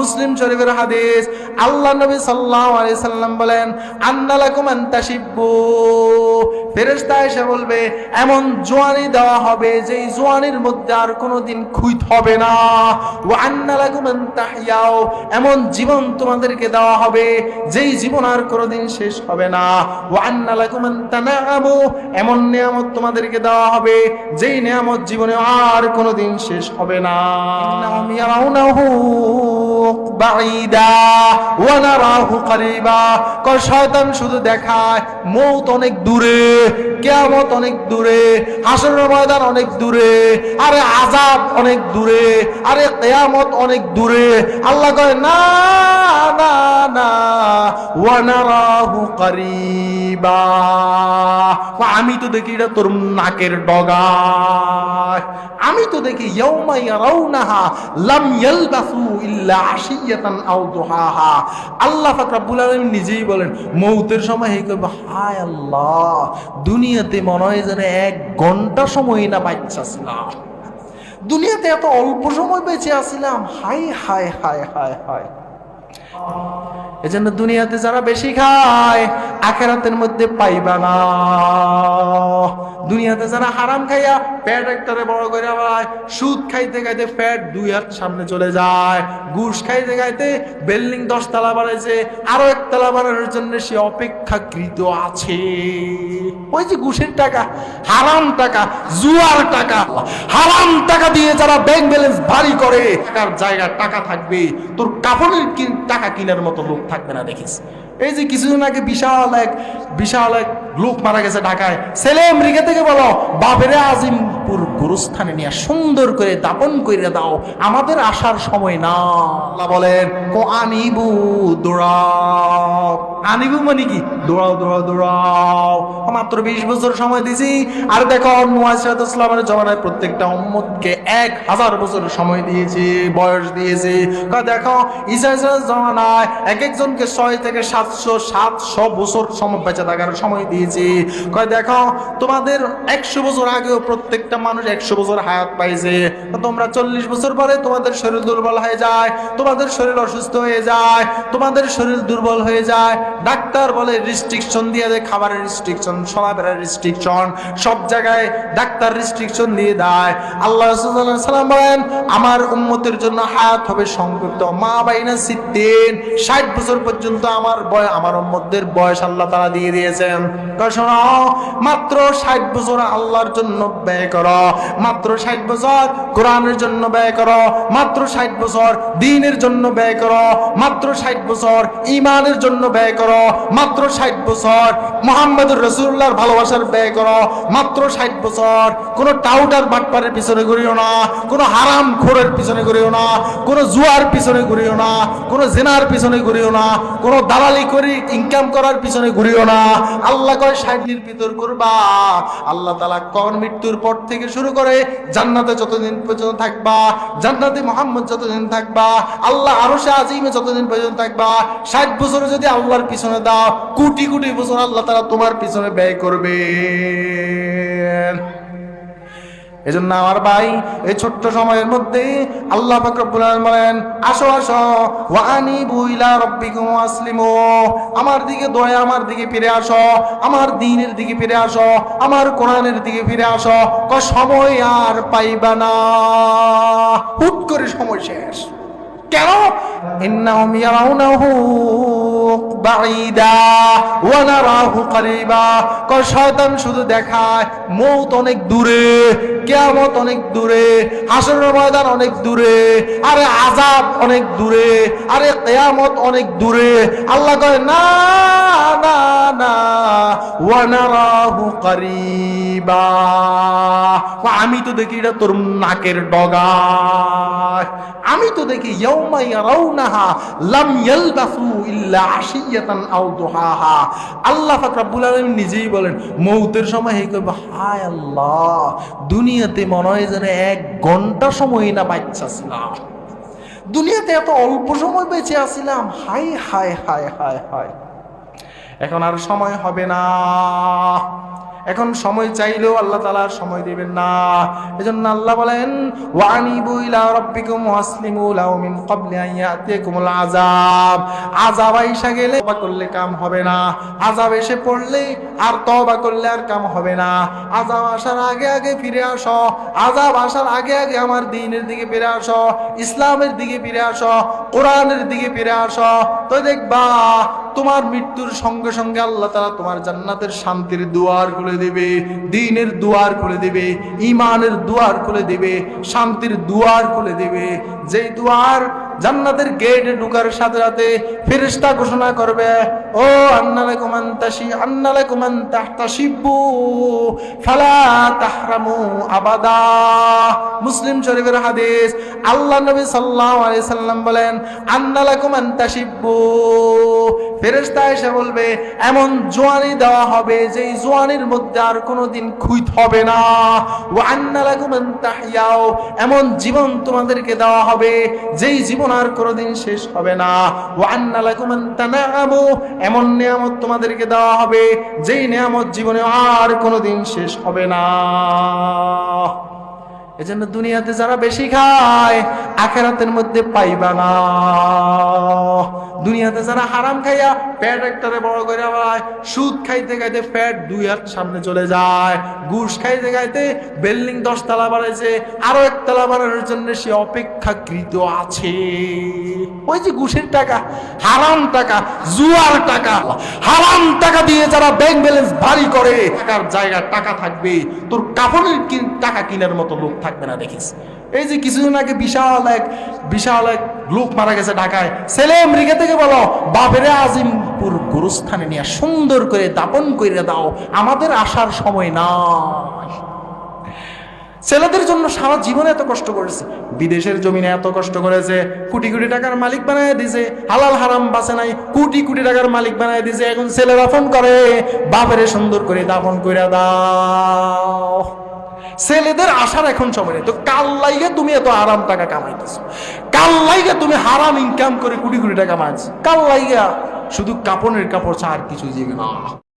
মুসলিম শরীফের হাদিস, আল্লাহ নবী সাল্লাম বলেন, আন্নালাকুম আনতাশিব্বু ফেরেশতা এসে বলবে, এমন জোয়ানি দেওয়া হবে জোয়ানির মধ্যে আর কোনোদিন খুইত হবে না। এমন জীবন তোমাদেরকে দেওয়া হবে যেই জীবন আর কোনোদিন শেষ হবে না। ওয়া আন্নালাকুম আনতানামু এমন নিয়ামত তোমাদেরকে দেওয়া হবে যেই নিয়ামত জীবনে আর কোনোদিন শেষ হবে না। ইন্নাহুম করিবা। শুধু দেখায় মৌত অনেক দূরে অনেক দূরে অনেক দূরে, আরে অনেক দূরে, আরে কিয়ামত অনেক দূরে। আল্লাহ কয়, না আমি তো দেখি এটা তোর নাকের ডগায় আমি তো দেখি আল্লাহ পাক রব্বুল আলামিন নিজেই বলেন, মৌতের সময় হে কইব, হায় আল্লাহ, দুনিয়াতে মনে হয় যেন এক ঘণ্টা সময় না বাচ্চাছিলাম দুনিয়াতে এত অল্প সময় বেঁচে আসছিলাম হাই হায় হায় হায় হায়। এজন্য দুনিয়াতে যারা বেশি খায়, আখেরাতের মধ্যে পাইবা না। দুনিয়াতে যারা হারাম খাইয়া পেট একটারে বড় করে হয় সুদ খাইতে খাইতে পেট দুই হাত সামনে চলে যায়। ঘুষ খাইতে খাইতে বিল্ডিং দশ তলা বাড়াইছে আরও এক তলা বাড়ানোর জন্য সে অপেক্ষাকৃত আছে। ওই যে ঘুষের টাকা, হারাম টাকা, জুয়ার টাকা, হারাম টাকা দিয়ে যারা ব্যাংক ব্যালেন্স ভারী করে টাকার জায়গা টাকা থাকবে। তোর কাপড়ের টাকা কেনার মতো লোক থাকবে না দেখিস। এই যে কিছুদিন আগে বিশাল এক বিশাল এক লোক মারা গেছে ঢাকায়। ছেলে আমেরিকা থেকে বলো, বাপেরে আজিমপুর। গুরুস্থানে নিয়ে সুন্দর করে দাপন করে দাও। আমাদের আসার সময় না। আল্লাহ বলেন কো আনিবু দৌড়াও আনিবু মানে কি? দৌড়াও দৌড়াও দৌড়াও মাত্র বিশ বছর সময় দিছি। আর দেখো ইসলামের জমানায় প্রত্যেকটা উম্মতকে এক হাজার বছর সময় দিয়েছি বয়স দিয়েছি। কয় দেখো ঈসা জমানায় এক একজনকে ছয় থেকে সাতশো সাতশো বছর সময় বেঁচে থাকার সময় দিয়েছি। কয় দেখো তোমাদের একশো বছর আগেও প্রত্যেকটা মানুষ একশো বছর হায়াত পাইছে তোমরা চল্লিশ বছর পরে তোমাদের শরীর দুর্বল হয়ে যায়, তোমাদের শরীর অসুস্থ হয়ে যায়, তোমাদের শরীর দুর্বল হয়ে যায়। ডাক্তার বলে রিস্ট্রিকশন দিয়ে দেয়, খাবারের রিস্ট্রিকশন সমাবের রিস্ট্রিকশন সব জায়গায় ডাক্তার রিস্ট্রিকশন দিয়ে দেয়। আল্লাহ সাল্লাম বলেন, আমার উম্মতের জন্য হায়াত হবে সংক্ষিপ্ত। মা বাইনা সিদ্দিন, ষাট বছর পর্যন্ত আমার বয়, আমার উম্মতদের বয়স আল্লাহ তারা দিয়ে দিয়েছেন। কয় শোনো, মাত্র ষাট বছর আল্লাহর জন্য ব্যয় করো। মাত্র ষাট বছর কোরআনের জন্য ব্যয় করো, মাত্র ষাট বছর দিনের জন্য ব্যয় করো, মাত্র ষাট বছর ইমানের জন্য ব্যয় করো, মাত্র ষাট বছর মোহাম্মদুর রসুল্লাহর ভালোবাসার ব্যয় করো। মাত্র ষাট বছর। কোনো টাউটার বাটপারের পিছনে ঘুরিও না, কোনো হারাম খোরের পিছনে ঘুরিও না, কোনো জুয়ার পিছনে ঘুরিও না, কোনো জেনার পিছনে ঘুরিও না, কোনো দালালি করে ইনকাম করার পিছনে ঘুরিও না। আল্লাহ কয় ষাটনির ভিতর করবা। আল্লাহ তালা কখন মৃত্যুর পর থেকে শুরু করে, জান্নাতে যতদিন পর্যন্ত থাকবা, জান্নাতে মোহাম্মদ যতদিন থাকবা, আল্লাহ আরও সে আজিমে যতদিন পর্যন্ত থাকবা, ষাট বছরে যদি আল্লাহর পিছনে দাও, কোটি কোটি বছর আল্লাহ তারা তোমার পিছনে ব্যয় করবে। এজন্য আমার ভাই, এই ছোট্ট সময়ের মধ্যে আল্লাহ বলেন, আসো আসো ওয়া আনিবু ইলা রাব্বিকুম আমার দিকে দয়া, আমার দিকে ফিরে আসো। আমার দিনের দিকে ফিরে আসো। আমার কোরআনের দিকে ফিরে আসো। ক, সময় আর পাইবা না। হুট করে সময় শেষ। কেন? ইন্নাহুম ইয়ারাউনাহু করিবা। শুধু দেখায় মৌত অনেক দূরে অনেক দূরে অনেক দূরে, আরে অনেক দূরে, আরে অনেক দূরে। আল্লাহ কয়, না নারাহু করিবা। আমি তো দেখি এটা তোর নাকের ডগায় আমি তো দেখি ইয়াউমা ইয়ারাউনাহা লাম ইয়ালবাসু ইল্লা আশিয়াতান আও দোহাহা। আল্লাহ ফাকরাবুল আলম নিজেই বলেন, মৌতের সময় হে কইব, হায় আল্লাহ, দুনিয়াতে মনে হয় যেন এক ঘণ্টা সময় না বাচ্চা ছিলাম দুনিয়াতে এত অল্প সময় বেঁচে আসিলাম হাই হায় হায় হায় হায়। এখন আর সময় হবে না। এখন সময় চাইলেও আল্লাহ তালা সময় দিবেন না। এজন্য আল্লাহ বলেন, ওয়ানিবু ইলা রাব্বিকুম ওয়াসলিমু লাহু মিন ক্বাবলি আন আযাব। আযাব আইসা গেলে তওবা করলে কাম হবে না। আযাব এসে পড়লে আর তওবা করলে আর কাম হবে না। আযাব আসার আগে আগে ফিরে আসো। আযাব আসার আগে আগে আমার দ্বীনের দিকে ফিরে আসো। ইসলামের দিকে ফিরে আসো। কোরআনের দিকে ফিরে আসো। তো দেখবা তোমার মৃত্যুর সঙ্গে সঙ্গে আল্লাহ তাআলা তোমার জান্নাতের শান্তির দুয়ার খুলে দেবে, দিনের দুয়ার খুলে দেবে ইমানের দুয়ার খুলে দেবে, শান্তির দুয়ার খুলে দেবে। যেই দুয়ার জান্নাতের গেট ঢুকার সাথে সাথে ফেরেশতা ঘোষণা করবে, ও আন্নালে কুমান তাসি আন্নালে কুমান তাহতাসিবু ফালা তাহরামু আবাদা। মুসলিম শরীফের হাদিস, আল্লাহ নবী সাল্লাল্লাহু আলাইহি সাল্লাম বলেন আন্নালে কুমান ফেরেশতা এসে বলবে, এমন জোয়ানি দেওয়া হবে যেই জোয়ানির মধ্যে আর কোনোদিন খুইত হবে না। ও আন্না কুমান তাহিয়াও এমন জীবন তোমাদেরকে দেওয়া হবে যেই জীবন আর কোনোদিন শেষ হবে না। ও আন্নালে কুমান তানামু এমন নিয়ামত তোমাদেরকে দেওয়া হবে যেই নিয়ামত জীবনে আর কোনোদিন শেষ হবে না। এজন্য দুনিয়াতে যারা বেশি খায়, আখেরাতের মধ্যে পাইবা না। দুনিয়াতে যারা হারাম খাইয়া প্যাট একটারে বড় করে পায় সুদ খাইতে খাইতে প্যাট দুই হাত সামনে চলে যায়, ঘুষ খাইতে খাইতে বিল্ডিং দশতলা বাড়াইছে আরও একতলা বাড়ানোর জন্য সে অপেক্ষাকৃত আছে। ওই যে ঘুষের টাকা, হারাম টাকা, জুয়ার টাকা, হারাম টাকা দিয়ে যারা ব্যাংক ব্যালেন্স ভারী করে, টাকার জায়গা টাকা থাকবে, তোর কাপড়ের টাকা কেনার মতো লোক থাকবে না, দেখিস। এই যে কিছুদিন আগে বিশাল এক বিশাল এক লোক মারা গেছে ঢাকায়। ছেলে আমেরিকা থেকে বলো, বাপেরে আজিমপুর গুরুস্থানে নিয়ে সুন্দর করে দাপন করে দাও, আমাদের আসার সময় নাই। ছেলেদের জন্য সারা জীবনে এত কষ্ট করেছে, বিদেশের জমিনে এত কষ্ট করেছে, কোটি কোটি টাকার মালিক বানায় দিছে, হালাল হারাম বাঁচে নাই, কোটি কোটি টাকার মালিক বানায় দিছে, এখন ছেলেরা ফোন করে, বাপেরে সুন্দর করে দাফন করে দাও। ছেলেদের আসার এখন সময় নেই। তো কাল লাইগে তুমি এত আরাম টাকা কামাইতেছ। কাল লাইগে তুমি হারাম ইনকাম করে কোটি কোটি টাকা মাছ কাল লাইগা শুধু কাপড়ের কাপড় ছাড় কিছু যাবে না